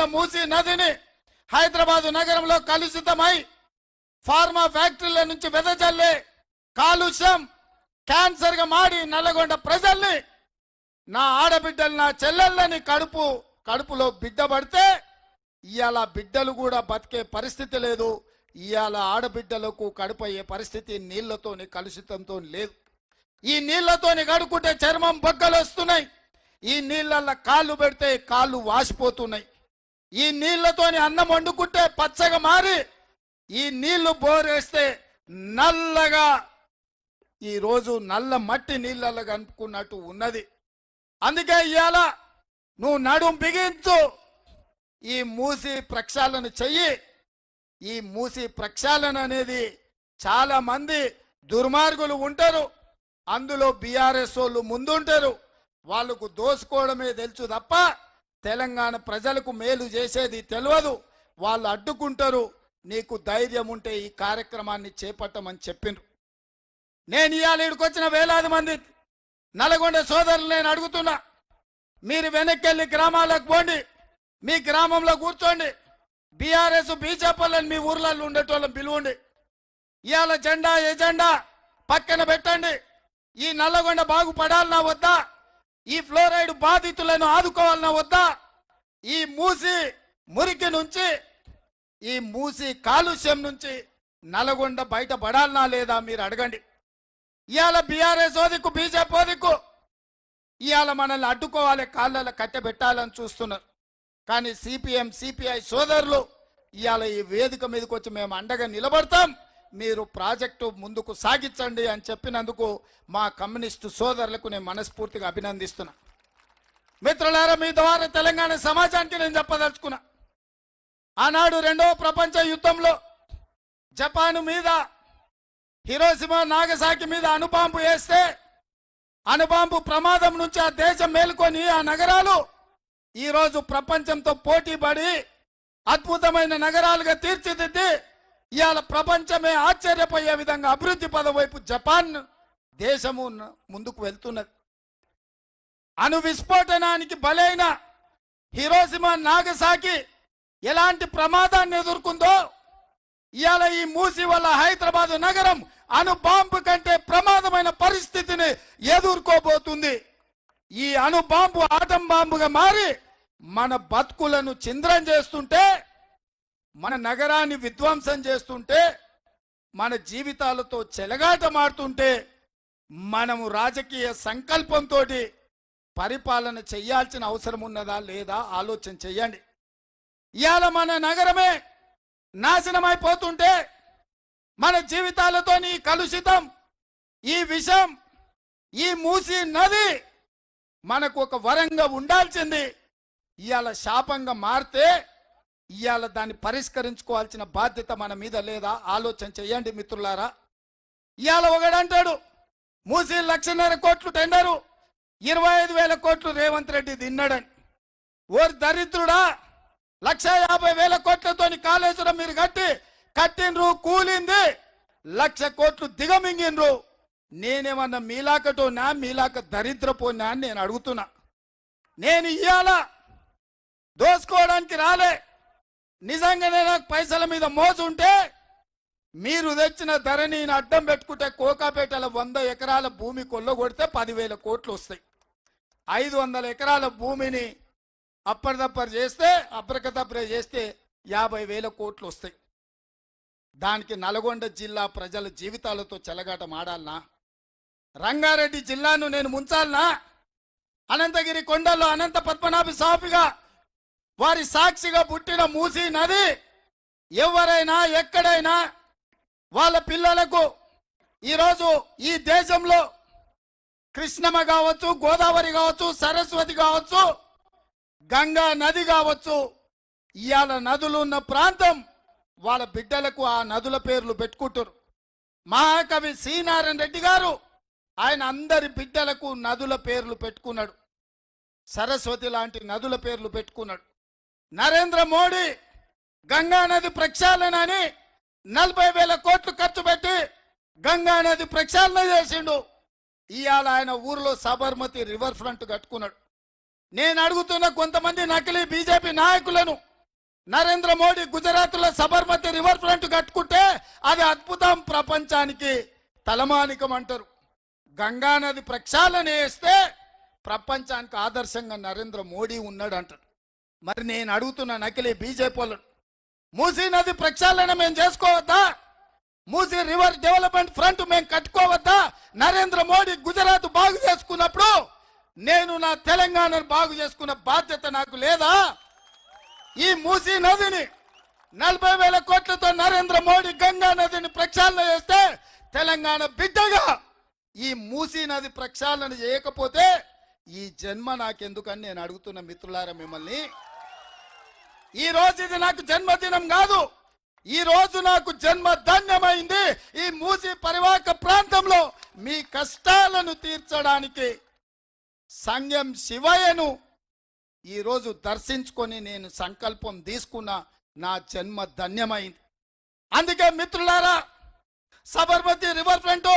పవిత్రమైన మూసీ నదిని హైదరాబాదు నగరంలో కలుషితమై ఫార్మా ఫ్యాక్టరీల నుంచి వెదజల్లే కాలుష్యం క్యాన్సర్గా మాడి నల్లగొండ ప్రజల్ని నా ఆడబిడ్డలు నా చెల్లెళ్ళని కడుపు కడుపులో బిడ్డ పడితే ఇవాళ బిడ్డలు కూడా బతికే పరిస్థితి లేదు. ఇవాళ ఆడబిడ్డలకు కడుపు అయ్యే పరిస్థితి నీళ్ళతోని కలుషితంతో లేదు. ఈ నీళ్ళతోని కడుక్కుంటే చర్మం బొగ్గలు వస్తున్నాయి ఈ నీళ్ళల్లో కాళ్ళు పెడితే కాళ్ళు వాసిపోతున్నాయి. ఈ నీళ్ళతోని అన్నం వండుకుంటే పచ్చగా మారి ఈ నీళ్ళు బోరేస్తే నల్లగా ఈ రోజు నల్ల మట్టి నీళ్ళల్లో కనుక్కున్నట్టు ఉన్నది. అందుకే ఇవాళ నువ్వు నడుం బిగించు. ఈ మూసి ప్రక్షాళన చెయ్యి. ఈ మూసి ప్రక్షాళన అనేది చాలా మంది దుర్మార్గులు ఉంటారు. అందులో బీఆర్ఎస్ వాళ్ళు ముందుంటారు. వాళ్ళకు దోసుకోవడమే తెలుసు తప్ప తెలంగాణ ప్రజలకు మేలు చేసేది తెలియదు వాళ్ళు అడ్డుకుంటారు. నీకు ధైర్యం ఉంటే ఈ కార్యక్రమాన్ని చేపట్టమని చెప్పిండ్రు. నేను ఇవాళ ఇక్కడికి వచ్చిన వేలాది మంది నల్గొండ సోదరులు నేను అడుగుతున్నా. మీరు వెనక్కి వెళ్ళి గ్రామాలకు పోండి. మీ గ్రామంలో కూర్చోండి. బీఆర్ఎస్ బీజేపీలను మీ ఊర్లలో ఉండేటోళ్ళని పిలువండి. ఇవాళ జెండా ఎజెండా పక్కన పెట్టండి. ఈ నల్లగొండ బాగుపడాలన్నా వద్దా? ఈ ఫ్లోరైడ్ బాధితులను ఆదుకోవాలన్నా వద్దా? ఈ మూసి మురికి నుంచి ఈ మూసి కాలుష్యం నుంచి నల్గొండ బయటపడాలనా లేదా మీరు అడగండి. ఇవాళ బీఆర్ఎస్ ఓదికు బీజేపీ ఓదికు ఇవాళ మనల్ని అడ్డుకోవాలి కాళ్ళలో కట్టెబెట్టాలని చూస్తున్నారు. కానీ సిపిఎం సిపిఐ సోదరులు ఇవాళ ఈ వేదిక మీదకి వచ్చి మేము అండగా నిలబడతాం. మీరు ప్రాజెక్టు ముందుకు సాగించండి అని చెప్పినందుకు మా కమ్యూనిస్టు సోదరులకు నేను మనస్ఫూర్తిగా అభినందిస్తున్నా. మిత్రులారా మీ ద్వారా తెలంగాణ సమాజానికి నేను చెప్పదలుచుకున్నా. ఆనాడు రెండవ ప్రపంచ యుద్ధంలో జపాన్ మీద హిరోసిమా నాగసాకి మీద అణుబాంబు వేస్తే అణుబాంబు ప్రమాదం నుంచి ఆ దేశం మేల్కొని ఆ నగరాలు ఈరోజు ప్రపంచంతో పోటీ పడి అద్భుతమైన నగరాలుగా తీర్చిదిద్ది ఇవాళ ప్రపంచమే ఆశ్చర్యపోయే విధంగా అభివృద్ధి పద వైపు జపాన్ దేశము ముందుకు వెళ్తున్నది. అణు విస్ఫోటనానికి బలైన హిరోసిమా నాగసాకి ఎలాంటి ప్రమాదాన్ని ఎదుర్కొందో ఇవాళ ఈ మూసి వల్ల హైదరాబాద్ నగరం అణు బాంబు కంటే ప్రమాదమైన పరిస్థితిని ఎదుర్కోబోతుంది. ఈ అణు బాంబు ఆటం బాంబుగా మారి మన బతుకులను చింద్రం చేస్తుంటే మన నగరాన్ని విధ్వంసం చేస్తుంటే మన జీవితాలతో చెలగాట మారుతుంటే మనము రాజకీయ సంకల్పంతో పరిపాలన చేయాల్సిన అవసరం ఉన్నదా లేదా ఆలోచన చెయ్యండి ఇవాళ మన నగరమే నాశనమైపోతుంటే మన జీవితాలతో ఈ కలుషితం ఈ విషం ఈ మూసి నది మనకు ఒక వరంగా ఉండాల్సింది. ఇవాళ శాపంగా మారితే ఇవాళ దాన్ని పరిష్కరించుకోవాల్సిన బాధ్యత మన మీద లేదా? ఆలోచన చేయండి మిత్రులారా. ఇవాళ ఒకడంటాడు మూసి లక్షన్నర కోట్లు టెండరు ఇరవై ఐదు వేల కోట్లు రేవంత్ రెడ్డి తిన్నాడని. ఓరి దరిద్రుడా లక్ష యాభై వేల కోట్లతోని కాళేశ్వరం మీరు కట్టి కట్టిండ్రు కూలింది లక్ష కోట్లు దిగమింగిండ్రు. నేనేమన్నా మీలాకటోనా మీలాక దరిద్రపోనా అని నేను అడుగుతున్నా. నేను ఇయ్యాల దోసుకోవడానికి రాలే. నిజంగానే నాకు పైసల మీద మోసు ఉంటే మీరు తెచ్చిన ధరని అడ్డం పెట్టుకుంటే కోకాపేటల వంద ఎకరాల భూమి కొల్లగొడితే పదివేల కోట్లు వస్తాయి. ఐదు వందల ఎకరాల భూమిని అప్పటిదప్పటి చేస్తే అప్రకతప్ర చేస్తే యాభై వేల కోట్లు వస్తాయి. దానికి నల్గొండ జిల్లా ప్రజల జీవితాలతో చెలగాటం ఆడాలనా? రంగారెడ్డి జిల్లాను నేను ముంచాలనా? అనంతగిరి కొండల్లో అనంత పద్మనాభ సాఫీగా వారి సాక్షిగా పుట్టిన మూసీ నది ఎవరైనా ఎక్కడైనా వాళ్ళ పిల్లలకు ఈరోజు ఈ దేశంలో కృష్ణమ్మ కావచ్చు గోదావరి కావచ్చు సరస్వతి కావచ్చు గంగా నది కావచ్చు ఇవాళ నదులు ఉన్న ప్రాంతం వాళ్ళ బిడ్డలకు ఆ నదుల పేర్లు పెట్టుకుంటారు. మహాకవి శ్రీనారాయణ రెడ్డి గారు ఆయన అందరి బిడ్డలకు నదుల పేర్లు పెట్టుకున్నాడు. సరస్వతి లాంటి నదుల పేర్లు పెట్టుకున్నాడు. నరేంద్ర మోడీ గంగానది ప్రక్షాళన అని నలభై వేల కోట్లు ఖర్చు పెట్టి గంగానది ప్రక్షాళన చేసిండు. ఇవాళ ఆయన ఊర్లో సబర్మతి రివర్ ఫ్రంట్ కట్టుకున్నాడు. నేను అడుగుతున్న కొంతమంది నకిలీ బీజేపీ నాయకులను నరేంద్ర మోడీ గుజరాత్లో సబర్మతి రివర్ ఫ్రంట్ కట్టుకుంటే అది అద్భుతం ప్రపంచానికి తలమానికం అంటారు. గంగా నది ప్రక్షాళన చేస్తే ప్రపంచానికి ఆదర్శంగా నరేంద్ర మోడీ ఉన్నాడు అంటారు మరి నేను అడుగుతున్న నకిలీ బీజేపీ మూసీ నది ప్రక్షాళన మేము చేసుకోవద్దా? మూసీ రివర్ డెవలప్మెంట్ ఫ్రంట్ మేము కట్టుకోవద్దా? నరేంద్ర మోడీ గుజరాత్ బాగు చేసుకున్నప్పుడు నేను నా తెలంగాణను బాగు చేసుకున్న బాధ్యత నాకు లేదా? ఈ మూసీ నదిని నలభై వేల కోట్లతో నరేంద్ర మోడీ గంగా నదిని ప్రక్షాళన చేస్తే తెలంగాణ బిడ్డగా. ఈ మూసీ నది ప్రక్షాళన చేయకపోతే ఈ జన్మ నాకెందుకని నేను అడుగుతున్న మిత్రులారా మిమ్మల్ని? ఈ రోజు ఇది నాకు జన్మదినం కాదు. ఈ రోజు నాకు జన్మ ధన్యమైంది ఈ మూసి పరివాహక ప్రాంతంలో మీ కష్టాలను తీర్చడానికి సంఘం శివయ్యను ఈరోజు దర్శించుకొని నేను సంకల్పం తీసుకున్న నా జన్మ ధన్యమైంది అందుకే మిత్రులారా సబర్మతి రివర్ ఫ్రంట్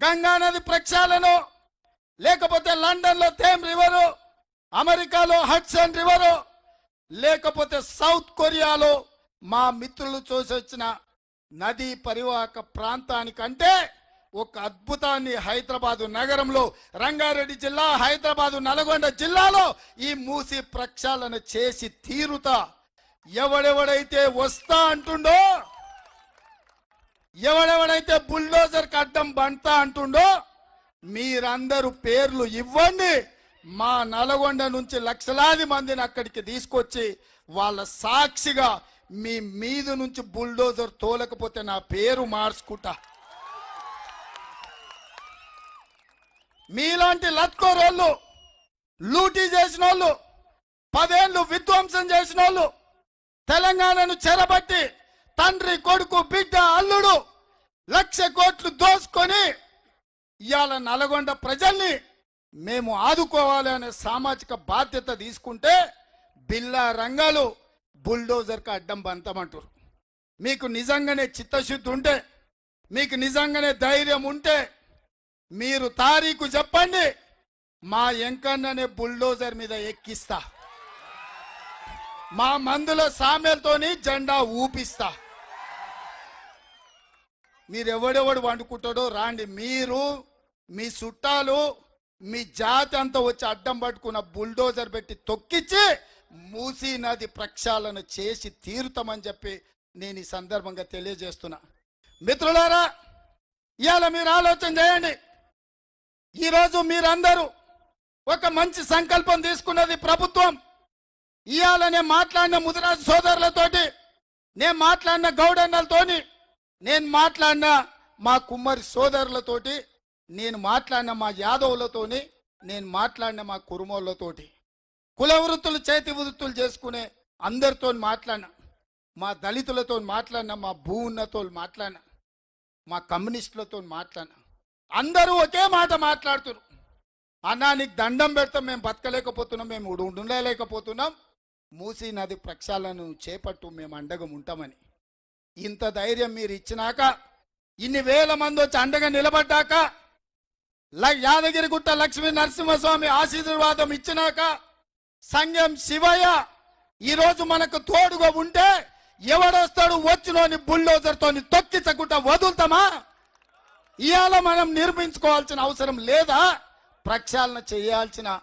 గంగా నది ప్రక్షాళన లేకపోతే లండన్లో థేమ్ రివరు అమెరికాలో హడ్సన్ రివరు లేకపోతే సౌత్ కొరియాలో మా మిత్రులు చూసి వచ్చిన నదీ పరివాహక ప్రాంతానికంటే ఒక అద్భుతాన్ని హైదరాబాదు నగరంలో రంగారెడ్డి జిల్లా హైదరాబాదు నల్గొండ జిల్లాలో ఈ మూసి ప్రక్షాళన చేసి తీరుతా. ఎవడెవడైతే వస్తా అంటుండో ఎవడెవడైతే బుల్డోజర్ అడ్డం బంటా అంటుండో మీరందరూ పేర్లు ఇవ్వండి. మా నల్గొండ నుంచి లక్షలాది మందిని అక్కడికి తీసుకొచ్చి వాళ్ళ సాక్షిగా మీ మీద నుంచి బుల్డోజర్ తోలకపోతే నా పేరు మార్చుకుంటా. మీలాంటి లత్కోరోళ్ళు లూటీ చేసిన వాళ్ళు పదేళ్ళు విధ్వంసం చేసిన వాళ్ళు తెలంగాణను చెరబట్టి తండ్రి కొడుకు బిడ్డ అల్లుడు లక్ష కోట్లు దోసుకొని ఇవాళ నల్గొండ ప్రజల్ని మేము ఆదుకోవాలి అనే సామాజిక బాధ్యత తీసుకుంటే బిల్లా రంగాలు బుల్డోజర్కి అడ్డం బంతమంటారు. మీకు నిజంగానే చిత్తశుద్ధి ఉంటే మీకు నిజంగానే ధైర్యం ఉంటే మీరు తారీఖు చెప్పండి మా ఎంకన్ననే బుల్డోజర్ మీద ఎక్కిస్తా. మా మందుల సామెలతోని జెండా ఊపిస్తా. మీరు ఎవడెవడు వండుకుంటాడో రాండి. మీరు మీ చుట్టాలు మీ జాతి అంతా వచ్చి అడ్డం పట్టుకున్న బుల్డోజర్ పెట్టి తొక్కిచ్చి మూసీ నది ప్రక్షాళన చేసి తీరుతామని చెప్పి నేను ఈ సందర్భంగా తెలియజేస్తున్నా. మిత్రులారా ఇవాళ మీరు ఆలోచన చేయండి. ఈరోజు మీరందరూ ఒక మంచి సంకల్పం తీసుకున్నది ప్రభుత్వం. ఇవాళ నేను మాట్లాడిన ముదిరాజు సోదరులతోటి నేను మాట్లాడిన గౌడన్నలతోని నేను మాట్లాడిన మా కుమ్మరి సోదరులతోటి నేను మాట్లాడిన మా యాదవులతోని నేను మాట్లాడిన మా కురుమోళ్ళతోటి. కులవృత్తులు చేతి వృత్తులు చేసుకునే అందరితో మాట్లాడిన. మా దళితులతో మాట్లాడిన మా భూ ఉన్నతో మాట్లాడిన. మా కమ్యూనిస్టులతో మాట్లాడిన. అందరూ ఒకే మాట మాట్లాడుతున్నారు అన్నా నీకు దండం పెడతాం మేము బతకలేకపోతున్నాం మేము ఉండలేకపోతున్నాం. మూసీ నది ప్రక్షాళనను చేపట్టు మేము అండగా ఉంటామని. ఇంత ధైర్యం మీరు ఇచ్చినాక ఇన్ని వేల మంది వచ్చి అండగా నిలబడ్డాక యాదగిరిగుట్ట లక్ష్మీ నరసింహస్వామి ఆశీర్వాదం ఇచ్చినాక సంఘం శివయ్య ఈరోజు మనకు తోడుగా ఉంటే ఎవడొస్తాడు వచ్చినోని బుల్డోజర్తో తొక్కించకుండా వదులుతామా? ఇవాళ మనం నిర్మించుకోవాల్సిన అవసరం లేదా? ప్రక్షాళన చేయాల్సిన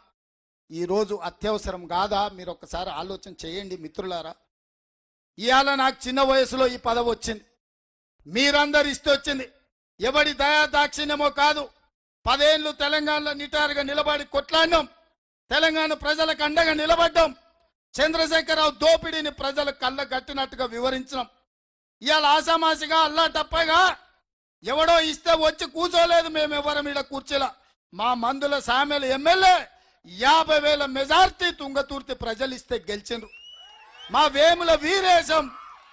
ఈరోజు అత్యవసరం కాదా? మీరు ఒకసారి ఆలోచన చేయండి మిత్రులారా. ఇవాళ నాకు చిన్న వయసులో ఈ పదవి వచ్చింది. మీరందరు ఇస్తే వచ్చింది. ఎవడి దయా దాక్షిణ్యమో కాదు. పదేళ్ళు తెలంగాణలో నిటారుగా నిలబడి కొట్లాడినాం. తెలంగాణ ప్రజలకు అండగా నిలబడ్డాం. చంద్రశేఖరరావు దోపిడీని ప్రజలు కళ్ళ కట్టినట్టుగా వివరించినాం. ఇవాళ ఆసామాసిగా అల్లా తప్పగా ఎవడో ఇస్తే వచ్చి కూర్చోలేదు మేము ఎవరం ఈడ కూర్చోలా. మా మందుల సామెల ఎమ్మెల్యే యాభై వేల మెజార్టీ తుంగతూర్తి ప్రజలు ఇస్తే గెలిచిండ్రు. మా వేముల వీరేశం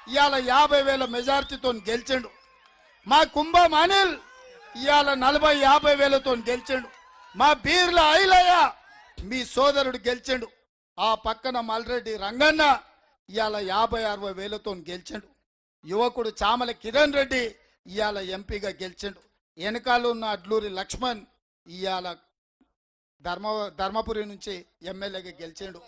ఇవాళ యాభై వేల మెజార్టీతో గెలిచిండు. మా కుంభం అనిల్ ఇవాళ నలభై యాభై వేలతో గెలిచిండు. మా బీర్ల ఐలయ్య మీ సోదరుడు గెలిచిండు. ఆ పక్కన మల్రెడ్డి రంగన్న ఇవాళ యాభై అరవై వేలతో గెలిచిండు. యువకుడు చామల కిరణ్ రెడ్డి ఇవాళ ఎంపీగా గెలిచిండు. వెనకాల ఉన్న అడ్లూరి లక్ష్మణ్ ఇవాళ ధర్మ ధర్మపురి నుంచి ఎమ్మెల్యేగా గెలిచిండు.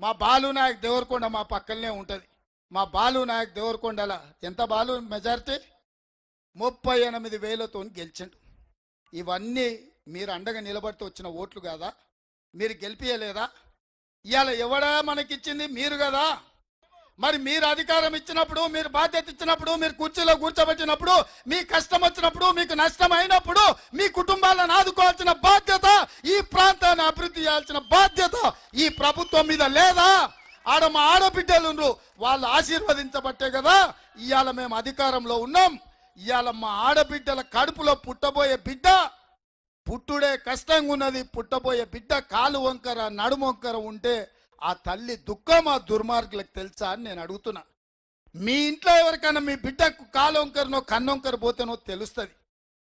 మా బాలు నాయక్ దేవరకొండ మా పక్కనే ఉంటుంది. మా బాలు నాయక్ దేవరకొండల ఎంత బాలు మెజారిటీ? ముప్పై ఎనిమిది వేలతో గెలిచిండు. ఇవన్నీ మీరు అండగా నిలబడితే వచ్చిన ఓట్లు కాదా? మీరు గెలిపియలేదా? ఇవాళ ఎవడా మనకిచ్చింది? మీరు కదా. మరి మీరు అధికారం ఇచ్చినప్పుడు మీరు బాధ్యత ఇచ్చినప్పుడు మీరు కుర్చీలో కూర్చోబెట్టినప్పుడు మీ కష్టం వచ్చినప్పుడు మీకు నష్టం అయినప్పుడు మీ కుటుంబాలను ఆదుకోవాల్సిన బాధ్యత ఈ ప్రాంతాన్ని అభివృద్ధి చేయాల్సిన బాధ్యత ఈ ప్రభుత్వం మీద లేదా? ఆడ మా ఆడబిడ్డలు వాళ్ళు ఆశీర్వదించబట్టే కదా ఇవాళ మేము అధికారంలో ఉన్నాం. ఇవాళ మా ఆడబిడ్డల కడుపులో పుట్టబోయే బిడ్డ పుట్టుడే కష్టంగా ఉన్నది పుట్టబోయే బిడ్డ కాలు వంకర నడుము వంకర ఉంటే ఆ తల్లి దుఃఖం ఆ దుర్మార్గులకు తెలుసా అని నేను అడుగుతున్నా. మీ ఇంట్లో ఎవరికైనా మీ బిడ్డకు కాలు వంకరనో కన్నొంకర పోతేనో తెలుస్తుంది.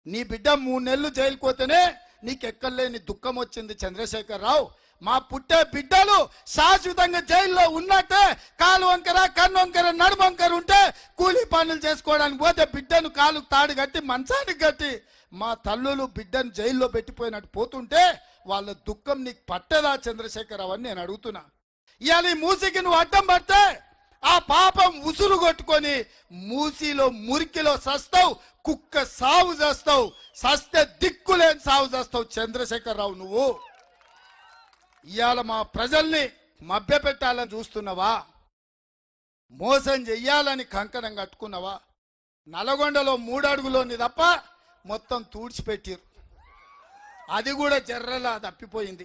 నీ బిడ్డ మూడు నెలలు జైలుకి పోతేనే నీకు దుఃఖం వచ్చింది చంద్రశేఖర్ రావు. మా పుట్టే బిడ్డలు శాశ్వతంగా జైల్లో ఉన్నట్టే కాలు వంకర కన్ను వంకర నడుము వంకర ఉంటే కూలీ పనులు చేసుకోవడానికి పోతే బిడ్డను కాలు తాడు కట్టి మంచానికి కట్టి మా తల్లులు బిడ్డను జైల్లో పెట్టిపోయినట్టు పోతుంటే వాళ్ళ దుఃఖం నీకు పట్టదా చంద్రశేఖర్ అని నేను అడుగుతున్నా. ఇవాళ ఈ మూసికి నువ్వు అడ్డం పడితే ఆ పాపం ఉసురు కొట్టుకొని మూసిలో మురికిలో సస్తావు కుక్క సావు చేస్తావు సస్తే దిక్కులేని సావు చేస్తావు చంద్రశేఖరరావు నువ్వు. ఇవాళ మా ప్రజల్ని మభ్యపెట్టాలని చూస్తున్నావా? మోసం చెయ్యాలని కంకణం కట్టుకున్నావా? నల్గొండలో మూడడుగులోని తప్ప మొత్తం తూడ్చిపెట్టిరు అది కూడా జర్రలా తప్పిపోయింది.